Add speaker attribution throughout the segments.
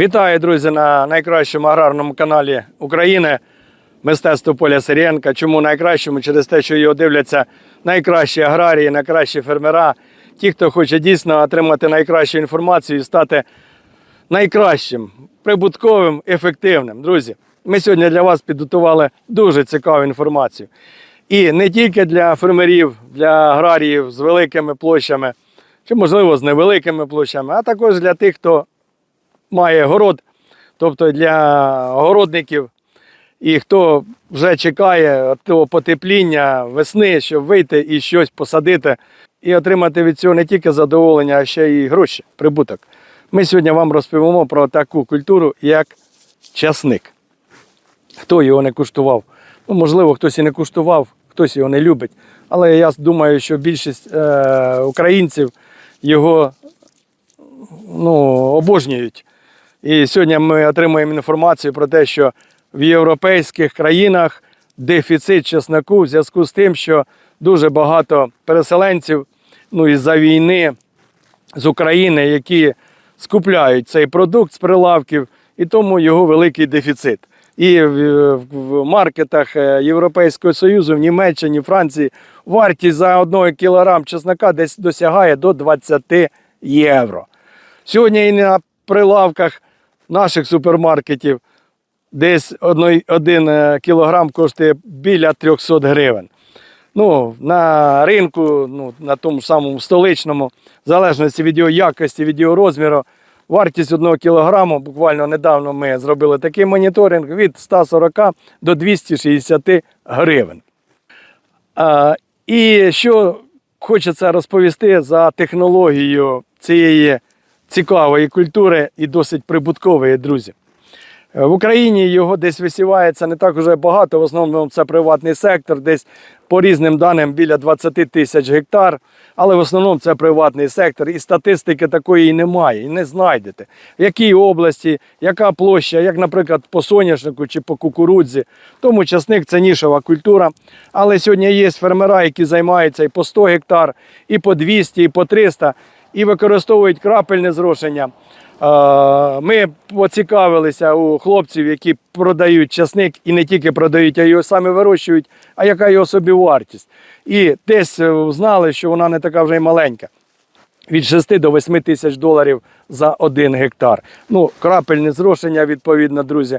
Speaker 1: Вітаю, друзі, на найкращому аграрному каналі України. Мистецтво Поля Сирієнка. Чому найкращому? Через те, що його дивляться найкращі аграрії, найкращі фермера, ті, хто хоче дійсно отримати найкращу інформацію і стати найкращим, прибутковим, ефективним. Друзі, ми сьогодні для вас підготували дуже цікаву інформацію. І не тільки для фермерів, для аграріїв з великими площами, чи, можливо, з невеликими площами, а також для тих, хто має город, тобто для городників, і хто вже чекає того потепління весни, щоб вийти і щось посадити, і отримати від цього не тільки задоволення, а ще й гроші, прибуток. Ми сьогодні вам розповімо про таку культуру, як часник. Хто його не куштував? Ну, можливо, хтось і не куштував, хтось його не любить. Але я думаю, що більшість е- українців його ну, обожнюють. І сьогодні ми отримуємо інформацію про те, що в європейських країнах дефіцит чесноку в зв'язку з тим, що дуже багато переселенців ну, із-за війни з України, які скупляють цей продукт з прилавків, і тому його великий дефіцит. І в, маркетах е, Європейського Союзу, в Німеччині, Франції вартість за 1 кілограм чеснока десь досягає до 20 євро. Сьогодні і на прилавках наших супермаркетів десь 1 кілограм коштує біля 300 гривень. Ну, на ринку, ну, на тому самому столичному, в залежності від його якості, від його розміру, вартість 1 кілограму, буквально недавно ми зробили такий моніторинг від 140 до 260 гривень. А, і що хочеться розповісти за технологією цієї цікавої культури і досить прибуткової, друзі. Е, В Україні його десь висівається не так уже багато, в основному це приватний сектор, десь по різним даним біля 20 тисяч гектар, але в основному це приватний сектор, і статистики такої немає, і не знайдете. В якій області, яка площа, як, наприклад, по соняшнику чи по кукурудзі. Тому часник це нішова культура. Але сьогодні є фермера, які займаються і по 100 гектар, і по 200, і по 300, і використовують крапельне зрошення. Ми поцікавилися у хлопців, які продають часник і не тільки продають, а його самі вирощують, а яка його собівартість. І десь е, знали, що вона не така вже й маленька. Від 6 до 8 тисяч доларів за один гектар. Ну, крапельне зрошення, відповідно, друзі,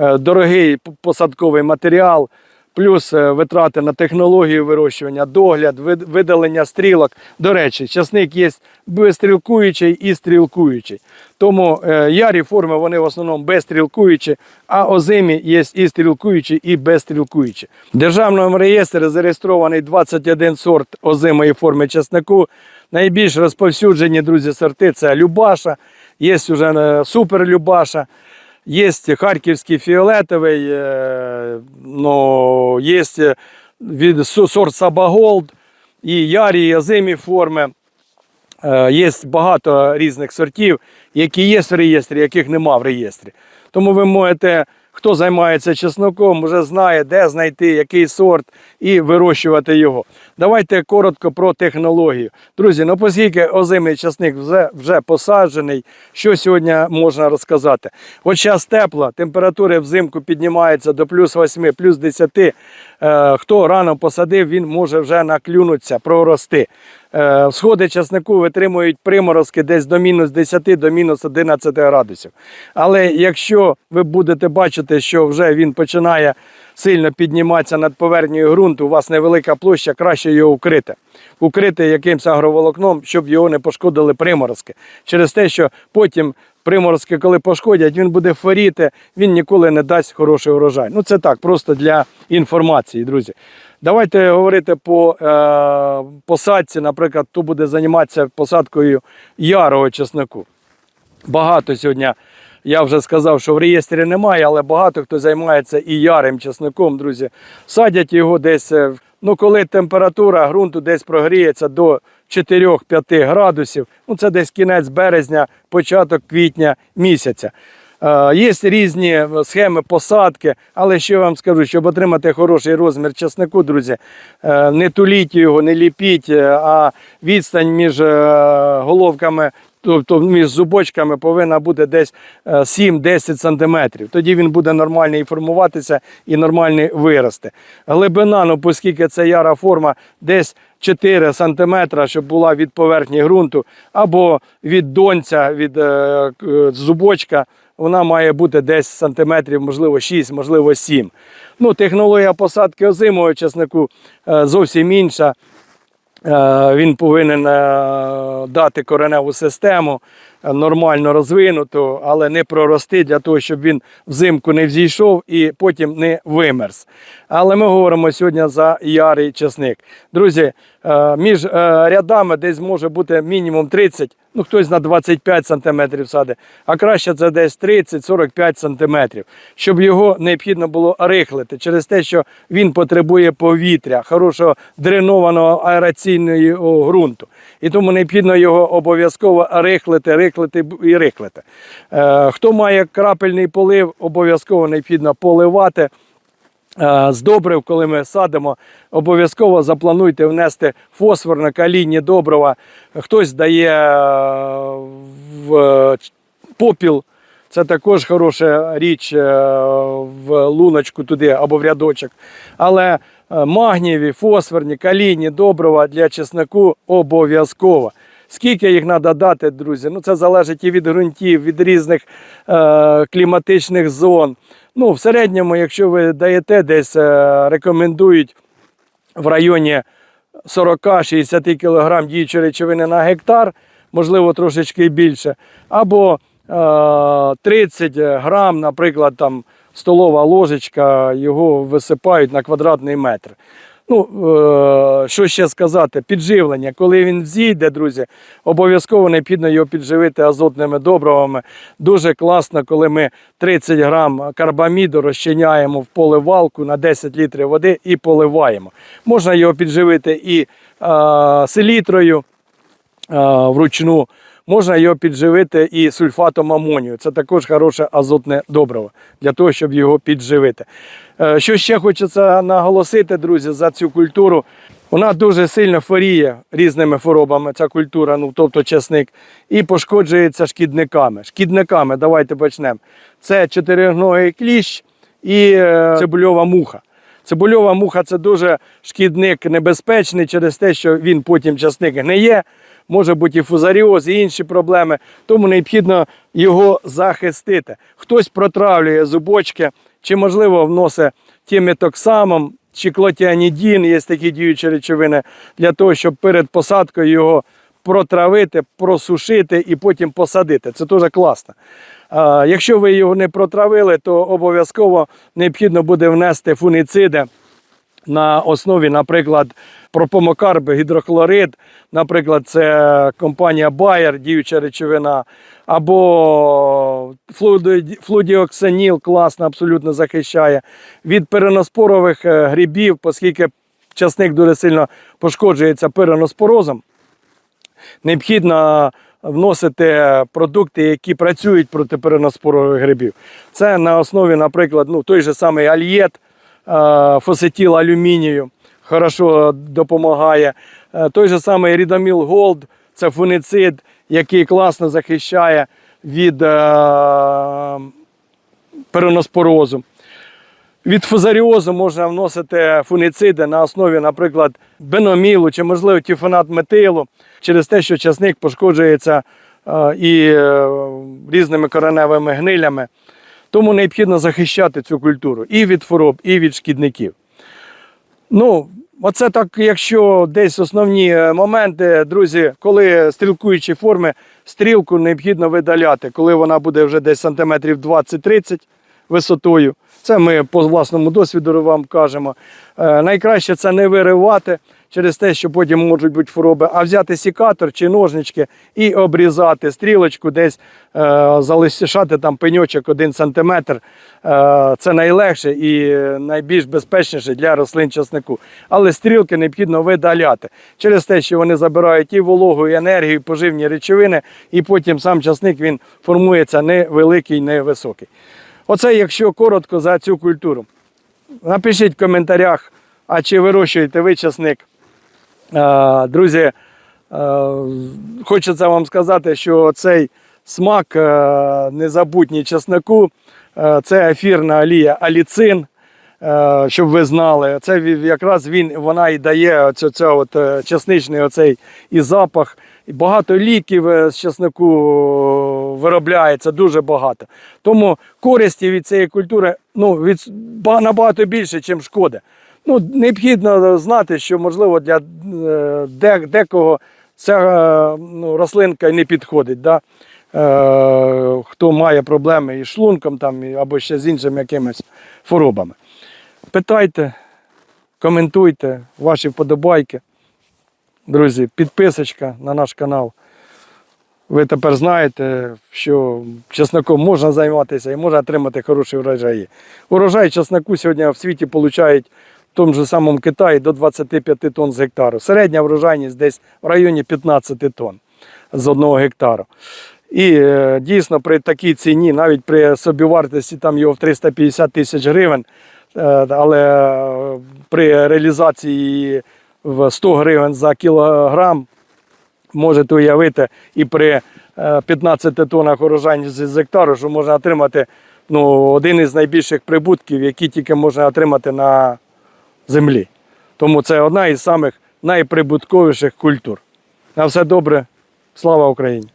Speaker 1: Е, дорогий посадковий матеріал, плюс е, витрати на технологію вирощування, догляд, видалення стрілок. До речі, часник є безстрілкуючий і стрілкуючий. Тому е, ярі форми вони в основному безстрілкуючі, а озимі є і стрілкуючі, і безстрілкуючі. В державному реєстрі зареєстрований 21 сорт озимої форми часнику. Найбільш розповсюджені, друзі, сорти це Любаша, є вже е, супер Любаша. Є харківський фіолетовий, е, ну, є від сорт Сабаголд, і ярі, і озимі форми. Е, Є багато різних сортів, які є в реєстрі, яких нема в реєстрі. Тому ви можете, хто займається чесноком, вже знає, де знайти який сорт і вирощувати його. Давайте коротко про технологію. Друзі, ну оскільки озимий часник вже, вже посаджений, що сьогодні можна розказати? От час тепло, температури взимку піднімаються до плюс 8, плюс 10. Е, Хто рано посадив, він може вже наклюнутися, прорости. Е, Сходи часнику витримують приморозки десь до мінус 10 до мінус 11 градусів. Але якщо ви будете бачити, що вже він починає сильно підніматися над поверхнею ґрунту, у вас невелика площа, краще його укрити. Укрити якимось агроволокном, щоб його не пошкодили приморозки. Через те, що потім приморозки, коли пошкодять, він буде хворіти, він ніколи не дасть хороший урожай. Ну це так, просто для інформації, друзі. Давайте говорити по е, посадці, наприклад, хто буде займатися посадкою ярого чеснику. Багато сьогодні, я вже сказав, що в реєстрі немає, але багато хто займається і ярим чесником, друзі. Садять його десь, е, ну коли температура ґрунту десь прогріється до 4-5 градусів, ну це десь кінець березня, початок квітня місяця. Е, Є різні схеми посадки, але я вам скажу, щоб отримати хороший розмір часнику, друзі, е, не туліть його, не ліпіть, е, а відстань між е, головками тобто між зубочками повинна бути десь е, 7-10 см. Тоді він буде нормально і формуватися і нормально вирости. Глибина, ну оскільки це яра форма, десь 4 см, щоб була від поверхні ґрунту, або від донця, від е, к- зубочка, вона має бути десь сантиметрів, можливо, 6, можливо, 7. Ну, технологія посадки озимого часнику е, зовсім інша. Е, Він повинен е, дати кореневу систему нормально розвинуту, але не прорости для того, щоб він взимку не взійшов і потім не вимерз. Але ми говоримо сьогодні за ярий часник. Друзі, е, між е, рядами десь може бути мінімум 30, ну хтось на 25 см саде, а краще це десь 30-45 см, щоб його необхідно було рихлити через те, що він потребує повітря, хорошого дренованого аераційного ґрунту. І тому необхідно його обов'язково рихлити, рихлити і рихлити. Е, Хто має крапельний полив, обов'язково необхідно поливати. Е, З добрив, коли ми садимо, обов'язково заплануйте внести фосфорно калійні добрива. Хтось дає е, в попіл. Це також хороша річ в луночку туди або в рядочок. Але магнієві, фосфорні, калійні добрива для чеснику обов'язково. Скільки їх треба дати, друзі? Ну, це залежить і від ґрунтів, від різних е, кліматичних зон. Ну, в середньому, якщо ви даєте, десь е, рекомендують в районі 40-60 кг діючої речовини на гектар, можливо, трошечки більше, або е, 30 грам, наприклад, там столова ложечка, його висипають на квадратний метр. Ну, е, що ще сказати, підживлення. Коли він взійде, друзі, обов'язково необхідно його підживити азотними добривами. Дуже класно, коли ми 30 грам карбаміду розчиняємо в поливалку на 10 літрів води і поливаємо. Можна його підживити і е, селітрою е, вручну. Можна його підживити і сульфатом амонію. Це також хороше азотне добриво для того, щоб його підживити. Е, Що ще хочеться наголосити, друзі, за цю культуру. Вона дуже сильно хворіє різними хворобами, ця культура, ну тобто чесник, і пошкоджується шкідниками. Шкідниками, давайте почнемо. Це чотириногий кліщ і е, цибульова муха. Цибульова муха це дуже шкідник небезпечний через те, що він потім часник гниє, може бути і фузаріоз, і інші проблеми. Тому необхідно його захистити. Хтось протравлює зубочки, чи, можливо, вносить тіметоксамом, чи клотіанідін, є такі діючі речовини, для того, щоб перед посадкою його протравити, просушити і потім посадити. Це дуже класно. Якщо ви його не протравили, то обов'язково необхідно буде внести фуніциди на основі, наприклад, пропомокарб, гідрохлорид, наприклад, це компанія Bayer, діюча речовина, або флудіоксаніл класно абсолютно захищає від переноспорових е, грибів, оскільки часник дуже сильно пошкоджується переноспорозом. Необхідно вносити продукти, які працюють проти переноспорових грибів. Це на основі, наприклад, ну, той же самий альєт, е, фосетіл алюмінію, хорошо допомагає. Е, Той же самий Рідоміл Голд, це фуницид, який класно захищає від е, переноспорозу. Від фузаріозу можна вносити фуніциди на основі, наприклад, беномілу чи, можливо, тіфонат метилу, через те, що часник пошкоджується е, і е, різними кореневими гнилями. Тому необхідно захищати цю культуру і від хвороб, і від шкідників. Ну, оце так, якщо десь основні е, моменти, друзі, коли стрілкуючі форми, стрілку необхідно видаляти, коли вона буде вже десь сантиметрів 20-30 висотою. Це ми по власному досвіду вам кажемо. Е, найкраще це не виривати через те, що потім можуть бути хвороби, а взяти сікатор чи ножнички і обрізати стрілочку, десь е, залишати там пеньочок 1 см. Е, це найлегше і найбільш безпечніше для рослин часнику. Але стрілки необхідно видаляти через те, що вони забирають і вологу, і енергію, і поживні речовини, і потім сам часник він формується невеликий, невисокий. Оце якщо коротко за цю культуру. Напишіть в коментарях, а чи вирощуєте ви часник. Друзі, Хочеться вам сказати, що цей смак незабутній чеснику е, це ефірна олія аліцин. Е, Щоб ви знали, це якраз він вона і дає оце, це от е, чесничний оцей і запах. Багато ліків е, з чеснику виробляється, дуже багато. Тому користі від цієї культури ну, від, набагато більше, ніж шкоди. Ну, необхідно знати, що можливо для де, декого ця ну, рослинка не підходить. Да? Хто має проблеми із шлунком там, або ще з іншими якимись хворобами. Питайте, коментуйте ваші вподобайки. Друзі, підписочка на наш канал. Ви тепер знаєте, що чесником можна займатися і можна отримати хороші врожаї. Урожай чеснику сьогодні в світі получають в тому ж самому Китаї до 25 тонн з гектару. Середня врожайність десь в районі 15 тонн з одного гектару. І е, дійсно при такій ціні, навіть при собівартості там його в 350 тисяч гривень, але е, при реалізації в 100 гривень за кілограм можете уявити і при е, 15 тоннах урожайності з гектару, що можна отримати ну, один із найбільших прибутків, які тільки можна отримати на землі. Тому це одна із самих найприбутковіших культур. На все добре, слава Україні!